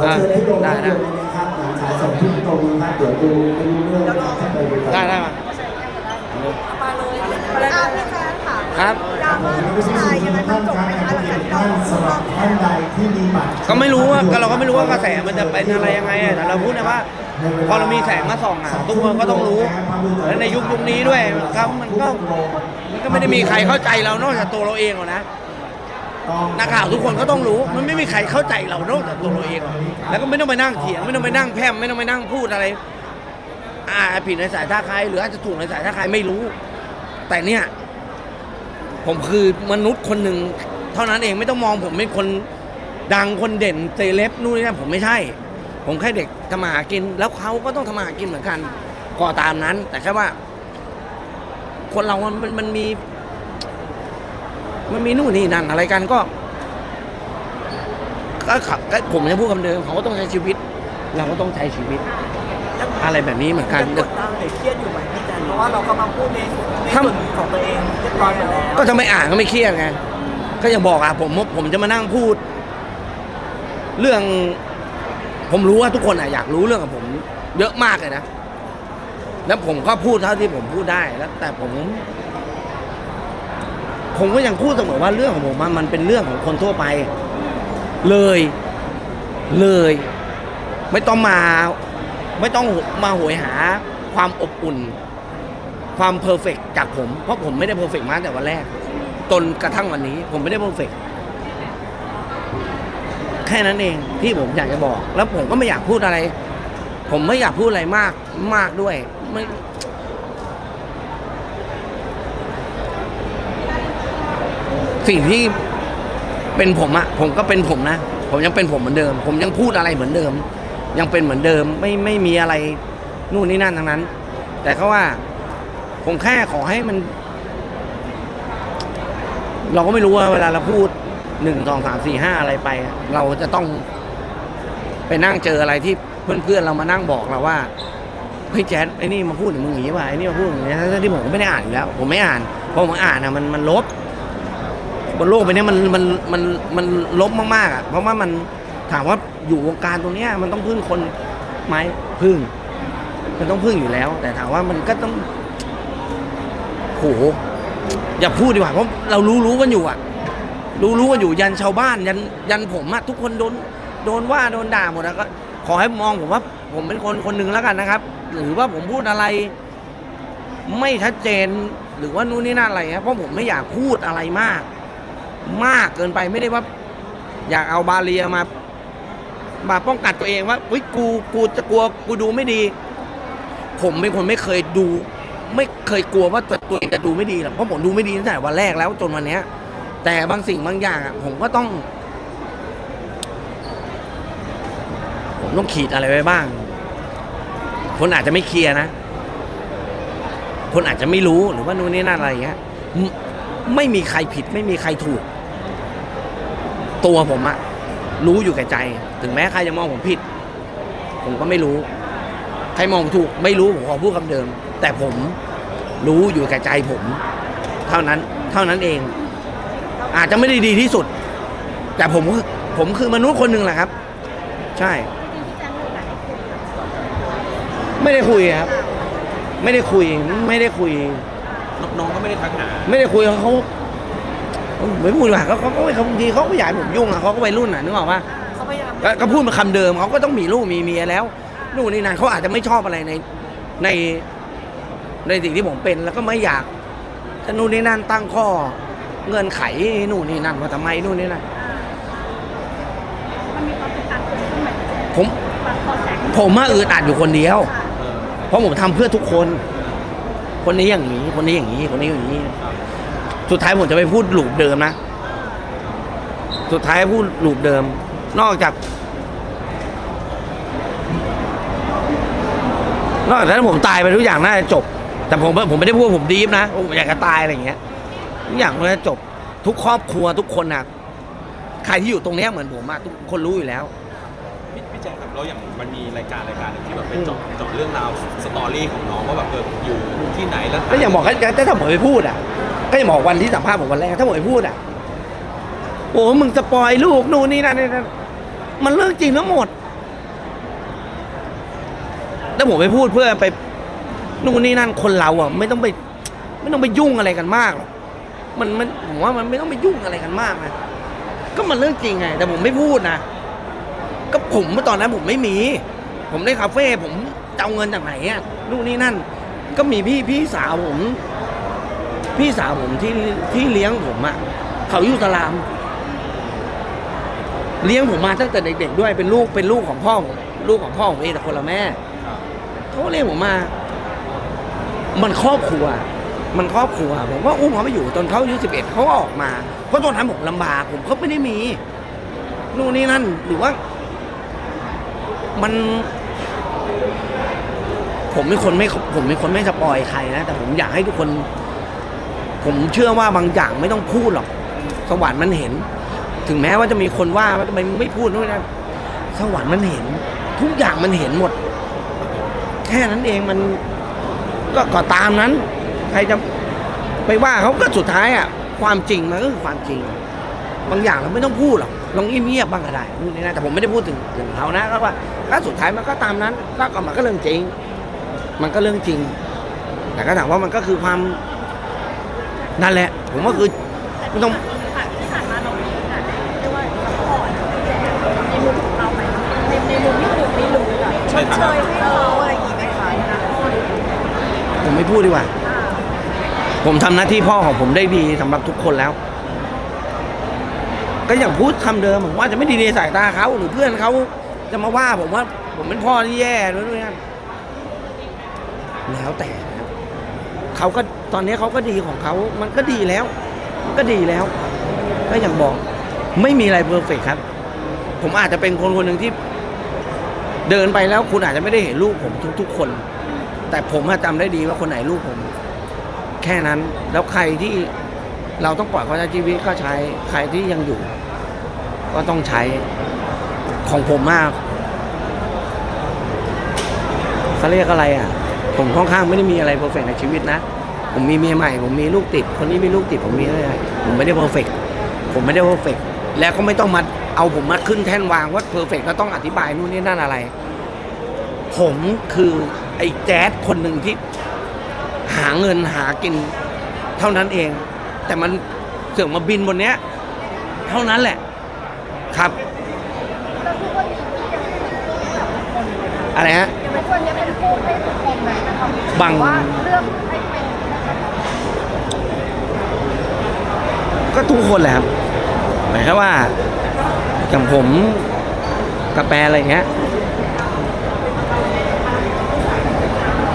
ขอเชิญให้ลงได้เลยนะครับหลังฉายสองทุ่มตรงนะครับเดี๋ยวดูไม่รู้เรื่องนะครับไปดูกันได้ได้มามาเลยมาเลยค่ะพี่แจ๊คค่ะครับดราม่าผู้ชายยังไงมันจบไหมคะหลังจากที่เราท่านสำหรับท่านใดที่มีบัตรก็ไม่รู้ว่าก็เราก็ไม่รู้ว่ากระแสมันจะเป็นอะไรยังไงอะแต่เราพูดนะว่าพอเรามีแสงมาส่องอะทุกคนก็ต้องรู้และในยุคยุคนี้ด้วยครับมันก็มันก็ไม่ได้มีใครเข้าใจเรานอกจากตัวเราเองหรอกนะ นักข่าวทุกคนก็ต้องรู้ มันไม่มีใครเข้าใจเรานอกจากตัวเราเองหรอกแล้วก็ไม่ต้องไปนั่งเถียงไม่ต้องไปนั่งแพร่มไม่ต้องไปนั่งพูดอะไร อ่าผิดในสายท่าใครหรืออาจจะถูกในสายท่าใครไม่รู้ แต่เนี่ย ผมคือมนุษย์คนหนึ่งเท่านั้นเองไม่ต้องมองผมเป็นคนดังคนเด่นเซเลบนู่นนี่นั่นผมไม่ใช่ ผมแค่เด็กทำมาหากิน แล้วเขาก็ต้องทำมาหากินเหมือนกัน ก็ตามนั้น แต่แค่ว่า คนเรามันมันมัน มีมันมีนู่นนี่นั่นอะไรกันก็ก็ขับก็ผมจะพูดคำเดิมเขาก็ต้องใช้ชีวิต เราก็ต้องใช้ชีวิต อะไรแบบนี้เหมือนกันยังกดดันหรือเครียดอยู่ไหมพี่แจ๊คเพราะว่าเราก็มาพูดในในถ้าส่วนของตัวเองเรียบร้อยหมดแล้วก็จะไม่อ่านก็ไม่เครียดไงก็อย่างบอกอะผมผมจะมานั่งพูด เรื่อง ผมรู้ว่าทุกคนอะอยากรู้เรื่องของผม เยอะมากเลยนะแล้วผมก็พูดเท่าที่ผมพูดได้แล้ว แต่ผม ผมก็ยังพูดเสมอว่าเรื่องของผมมันเป็นเรื่องของคนทั่วไป เลย เลย ไม่ต้องมา ไม่ต้องมาโหยหา ความอบอุ่น ความเพอร์เฟกจากผม เพราะผมไม่ได้เพอร์เฟกมาแต่วันแรกจนกระทั่งวันนี้ ผมไม่ได้เพอร์เฟกแค่นั้นเองที่ผมอยากจะบอก แล้วผมก็ไม่อยากพูดอะไร ผมไม่อยากพูดอะไรมากมากด้วยไม่ สิ่งที่เป็นผมอะผมก็เป็นผมนะ ผมยังเป็นผมเหมือนเดิม ผมยังพูดอะไรเหมือนเดิม ยังเป็นเหมือนเดิมไม่ไม่มีอะไรนู่นนี่นั่นทั้งนั้น แต่เขาว่า ผมแค่ขอให้มัน เราก็ไม่รู้ว่าเวลาเราพูดหนึ่งสองสามสี่ห้าอะไรไป เราจะต้องไปนั่งเจออะไรที่เพื่อนๆเรามานั่งบอกเราว่าเฮ้ยแจ๊ดไอ้นี่มาพูดถึงมึงอย่างนี้ว่ะไอ้นี่มาพูดอย่างนี้ทั้งที่ผมก็ไม่ได้อ่านอยู่แล้ว ผมไม่อ่านเพราะผมอ่านนะมันมันลบ บนโลกใบนี้ยมันมันมันมันลบมากๆอะเพราะว่ามันถามว่าอยู่วงการตรงเนี้ยมันต้องพึ่งคนไหมพึ่ง มันต้องพึ่งอยู่แล้ว แต่ถามว่ามันก็ต้องโหอย่าพูดดีกว่าเพราะเรารู้รู้กันอยู่อะ รู้รู้กันอยู่ยันชาวบ้าน ยันยันผมอะทุกคนโดนโดนว่าโดนด่าหมดแล้วก็ ขอให้มองผมว่า ผมเป็นคนคนหนึ่งแล้วกันนะครับ หรือว่าผมพูดอะไร ไม่ชัดเจนหรือว่านู่นนี่นั่นอะไรครับเพราะผมไม่อยากพูดอะไรมาก มากเกินไปไม่ได้ว่า อยากเอาบาเรียมามาป้องกันตัวเองว่าเฮ้ยกูกูจะกลัวกูดูไม่ดี ผมเป็นคนไม่เคยดู ไม่เคยกลัวว่าตัวตัวเองจะดูไม่ดีหรอกเพราะผมดูไม่ดีตั้งแต่วันแรกแล้วจนวันเนี้ย แต่บางสิ่งบางอย่างอะผมก็ต้อง ผมต้องขีดอะไรไว้บ้าง คนอาจจะไม่เคลียร์นะ คนอาจจะไม่รู้หรือว่านู่นนี่นั่นอะไรอย่างเงี้ย ไม่มีใครผิดไม่มีใครถูก ตัวผมอะรู้อยู่แก่ใจ ถึงแม้ใครจะมองผมผิด ผมก็ไม่รู้ ใครมองผมถูก ไม่รู้ผมขอพูดคำเดิม แต่ผมรู้อยู่แก่ใจผม เท่านั้น เท่านั้นเอง อาจจะไม่ได้ดีที่สุด แต่ผมผมคือมนุษย์คนหนึ่งแหละครับ ใช่ ไม่ได้คุยครับ ไม่ได้คุยไม่ได้คุย น้องๆก็ไม่ได้ทักหาไม่ได้คุยเขาไม่พูดดีกว่าเขาเขาก็บางทีเขาก็อยากให้ผมยุ่งอะเขาก็วัยรุ่นอะนึกออกปะเขาพยายามก็ก็พูดมาคำเดิมเขาก็ต้องมีลูกมีเมียแล้วนู่นนี่นั่นเขาอาจจะไม่ชอบอะไรในในในสิ่งที่ผมเป็นแล้วก็ไม่อยากจะนู่นนี่นั่นตั้งข้อเงื่อนไขนู่นนี่นั่นว่าทำไมนู่นนี่นั่นมันมีความเป็นอัดขึ้นไหมผมตัดคอแสงผมมาอึดอัดอยู่คนเดียวเพราะผมทำเพื่อทุกคน คนนี้อย่างนี้ คนนี้อย่างนี้ คนนี้อย่างนี้ สุดท้ายผมจะไปพูดหลูปเดิมนะ สุดท้ายพูดหลูปเดิม นอกจาก นอกจากนั้นผมตายไปทุกอย่างน่าจะจบ แต่ผมผมไม่ได้พูดผมดีฟนะผมอยากจะตายอะไรอย่างเงี้ย ทุกอย่างมันจะจบ ทุกครอบครัวทุกคนนะใครที่อยู่ตรงเนี้ยเหมือนผมอะทุกคนรู้อยู่แล้ว พี่พี่แจ๊คครับแล้วอย่างมันมีรายการรายการหนึ่งที่แบบเป็นเจาะเจาะเรื่องราวสตอรี่ของน้องว่าแบบเอออยู่ที่ไหนแล้วก็อย่างบอกก็ถ้าถ้าผมไปพูดอะ ก็อย่างบอกวันที่สัมภาษณ์ผมวันแรกถ้าผมไปพูดอะโอ้มึงสปอยลูกนู่นนี่นั่นนี่นั่นมันเรื่องจริงทั้งหมดแล้วผมไปพูดเพื่อไปนู่นนี่นั่นคนเราอะ ไม่ต้องไป ไม่ต้องไปยุ่งอะไรกันมากหรอกมันมันผมว่ามันไม่ต้องไปยุ่งอะไรกันมากนะก็มันเรื่องจริงไง แต่ผมไม่พูดนะ ก็ผมเมื่อตอนนั้นผมไม่มี ผมได้คาเฟ่ผมจะเอาเงินจากไหนอะนู่นนี่นั่น ก็มีพี่พี่สาวผม พี่สาวผมที่ที่เลี้ยงผมอะเขาอยู่สลาม เลี้ยงผมมาตั้งแต่เด็กๆด้วยเป็นลูกเป็นลูกของพ่อผมลูกของพ่อผมเองแต่คนละแม่เขาเลี้ยงผมมา มันครอบครัว มันครอบครัวผมว่าอุ้มเขาไม่อยู่จนเขาอายุสิบเอ็ดเขาออกมาเพราะตอนนั้นผมลำบากผมก็ไม่ได้มีนู่นนี่นั่นหรือว่า มันผมเป็นคนไม่ผมเป็นคนไม่สปอยใครนะ แต่ผมอยากให้ทุกคน ผมเชื่อว่าบางอย่างไม่ต้องพูดหรอก สวรรค์มันเห็น ถึงแม้ว่าจะมีคนว่าว่าทำไมไม่พูดนู่นนะสวรรค์มันเห็น ทุกอย่างมันเห็นหมด แค่นั้นเองมันก็ก็ตามนั้น ใครจะไปว่าเขาก็สุดท้ายอะ ความจริงมันก็คือความจริง บางอย่างเราไม่ต้องพูดหรอก ลองเงียบๆบ้างก็ได้นู่นนี่นะแต่ผมไม่ได้พูดถึงถึงเขานะก็ว่าก็สุดท้ายมันก็ตามนั้นแล้วก็มันก็เรื่องจริง มันก็เรื่องจริง แต่ก็ถามว่ามันก็คือความนั่นแหละ ผมว่าคือไม่ต้องที่ผ่านมาเรามีกาสได้เรียกว่าซัพพอร์ตพี่แจ๊คในมุมของเราไหมในในมุมที่ถูกไม่รู้อะใช่ครับเชยให้เขาอะไรอย่างงี้ไหมคะนะผมไม่พูดดีกว่า ผมทำหน้าที่พ่อของผมได้ดีสำหรับทุกคนแล้ว ก็อย่างพูดคำเดิมผมว่าจะไม่ดีในสายตาเขาหรือเพื่อนเขาจะมาว่าผมว่า ผมเป็นพ่อที่แย่ด้วยด้วยกันแล้วแต่ครับเขาก็ตอนนี้เขาก็ดีของเขา มันก็ดีแล้วมันก็ดีแล้ว ก็อย่างบอก ไม่มีอะไรเพอร์เฟกครับ ผมอาจจะเป็นคนคนหนึ่งที่ เดินไปแล้วคุณอาจจะไม่ได้เห็นลูกผมทุก ๆ คน แต่ผมจำได้ดีว่าคนไหนลูกผม แค่นั้น แล้วใครที่ เราต้องปล่อยเขาใช้ชีวิตก็ใช้ใครที่ยังอยู่ ก็ต้องใช้ของผมมากเขาเรียกอะไรอะ ผมค่อนข้างไม่ได้มีอะไรเพอร์เฟกในชีวิตนะ ผมมีเมียใหม่ ผมมีลูกติด คนนี้มีลูกติดผมมีอะไรผมไม่ได้เพอร์เฟกผมไม่ได้เพอร์เฟกแล้วก็ไม่ต้องมาเอาผมมาขึ้นแท่นวางว่าเพอร์เฟกก็ต้องอธิบายนู่นนี่นั่นอะไร ผมคือไอ้แจ๊ดคนหนึ่งที่หาเงินหากินเท่านั้นเอง แต่มันเสือกมาบินบนเนี้ย เท่านั้นแหละครับ อะไรฮะยังไม่ควรจะเป็นพูดให้ทุกคนไหมนะคะบางว่าเลือกให้เป็นก็ทุกคนแหละครับหมายความว่าอย่างผมกาแฟอะไรเงี้ย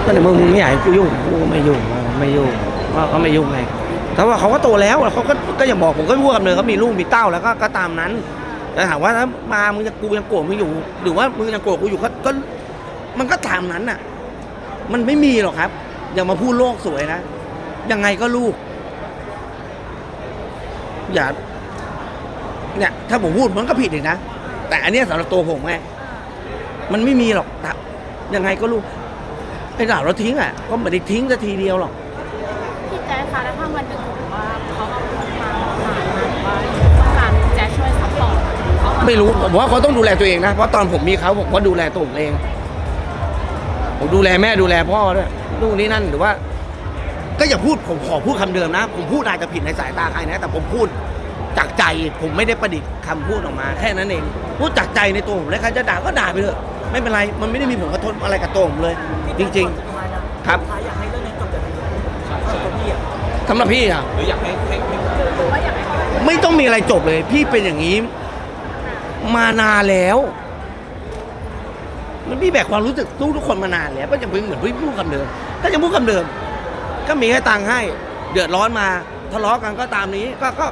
ก็ในเมื่อมึงไม่อยากให้กูยุ่งกูก็ไม่ยุ่งไม่ยุ่ง ว่าเขาไม่ยุ่งไงแต่ว่าเขาก็โตแล้วเขาก็ก็อย่างบอกผมก็พูดกับเนยเขามีลูกมีเต้าแล้วก็ก็ตามนั้น แต่ถามว่าถ้ามามึงจะกูยังโกรธมึงอยู่ หรือว่ามึงยังโกรธกูอยู่ก็ก็มันก็ตามนั้นน่ะ มันไม่มีหรอกครับ อย่ามาพูดโลกสวยนะยังไงก็ลูก อย่าเนี่ยถ้าผมพูดมันก็ผิดอีกนะแต่อันนี้สำหรับตัวผมไงมันไม่มีหรอกยังไงก็รู้ไอ้ด่าเราทิ้งอะก็ไม่ได้ทิ้งสักทีเดียวหรอก คคะแล้วถ้าวันหนึ่งถือว่าเขาเอาเงินมาผ่านมาหรือว่าต้องการพี่แจ๊คช่วยซัพพอร์ตเขาาไม่รู้ผมว่าเขาต้องดูแลตัวเองนะ เพราะตอนผมมีเขาผมก็ดูแลตัวผมเอง ผมดูแลแม่ดูแลพ่อด้วยนู่นนี่นั่นหรือว่า ก็อย่าพูดผมขอพูดคำเดิมนะ ผมพูดอาจจะผิดในสายตาใครนะ แต่ผมพูดจากใจผมไม่ได้ประดิษฐ์คำพูดออกมา แค่นั้นเอง พูดจากใจในตัวผมเลยใครจะด่าก็ด่าไปเถอะไม่เป็นไร มันไม่ได้มีผลกระทบอะไรกับตัวผมเลย จริง ๆ ครับท้ายอยากให้เรื่อง สำหรับพี่อะหรืออยากให้ให้ให้หรือว่าอยากให้เขาไม่ต้องมีอะไรจบเลย พี่เป็นอย่างนี้ มานานแล้ว มันพี่แบกความรู้สึกทุกทุกคนมานานแล้วก็ยังเพิ่งเหมือนพี่พูดคำเดิมก็ยังพูดคำเดิม ก็มีให้ตังค์ให้ เดือดร้อนมาทะเลาะกันก็ตามนี้ ก็ก็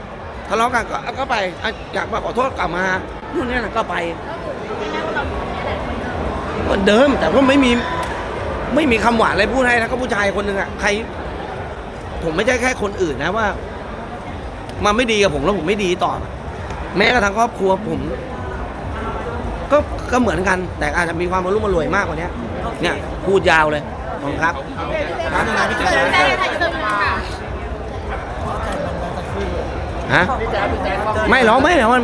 ทะเลาะกันก็ก็ไปอะอยากมาขอโทษกลับมานู่นนี่นั่นก็ไปก็คือง่ายๆว่าเราอยู่ตรงนี้แหละเหมือนเดิมเหมือนเดิมแต่ว่าไม่มีไม่มีคำหวานอะไรพูดให้นะก็ผู้ชายคนหนึ่งอะใคร ผมไม่ใช่แค่คนอื่นนะว่ามาไม่ดีกับผมแล้วผมไม่ดีต่อ แม้กระทั่งครอบครัวผม ก็ก็เหมือนกัน แต่อาจจะมีความมารุ่มมารวยมากกว่านี้เนี่ยพูดยาวเลยขอบคุณครับฮะไม่หรอกไม่หรอกมัน